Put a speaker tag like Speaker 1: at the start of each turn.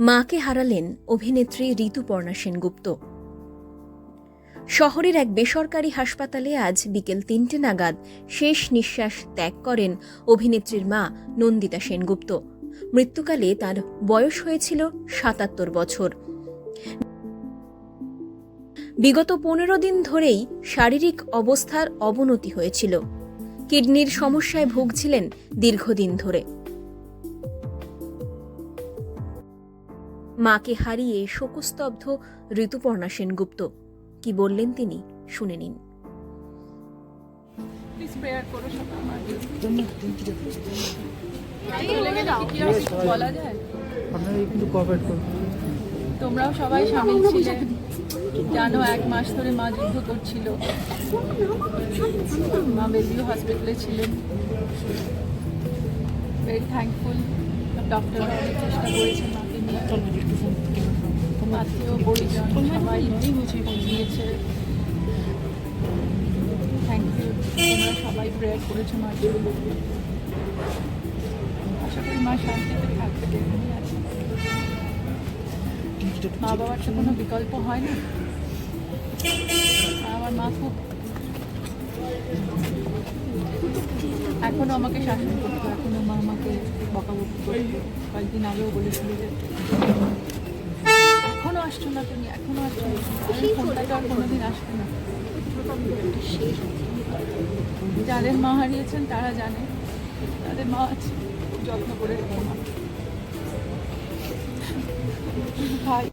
Speaker 1: মাকে হারালেন অভিনেত্রী ঋতুপর্ণা সেনগুপ্ত। শহরের এক বেসরকারি হাসপাতালে আজ বিকেল তিনটে নাগাদ শেষ নিঃশ্বাস ত্যাগ করেন অভিনেত্রীর মা নন্দিতা সেনগুপ্ত। মৃত্যুকালে তার বয়স হয়েছিল সাতাত্তর বছর। বিগত পনেরো দিন ধরেই শারীরিক অবস্থার অবনতি হয়েছিল। কিডনির সমস্যায় ভুগছিলেন দীর্ঘদিন ধরে। মাকে হারিয়ে শোকস্তব্ধ ঋতুপর্ণা সেনগুপ্ত। কি বললেন তিনি? শুনে নিন।
Speaker 2: তোমরাও সবাই সামিল ছিলে। জানো এক মাস ধরে মা যুদ্ধ করছিল। মা বেবিও হসপিটালে ছিলেন। ভেরি থ্যাঙ্কফুল ডক্টর অনেক চেষ্টা করেছে নিয়ে আত্মীয় পরিজন সবাই দিয়েছে থ্যাংক ইউ তোমরা সবাই প্রেয়ার মা মা বাবার তো কোনো বিকল্প হয় না আমার মা খুব এখনও আমাকে শাসন করতো এখনও মা আমাকে বকাবকি করতো কয়েকদিন আগেও বলেছিল যে এখনও আসছো না তুমি এখনও আসছো না। ফোনটা তো আর কোনোদিন আসবে না। যাদের মা হারিয়েছেন তারা জানে। তাদের মা আছে যত্ন করে রেখো ভাই।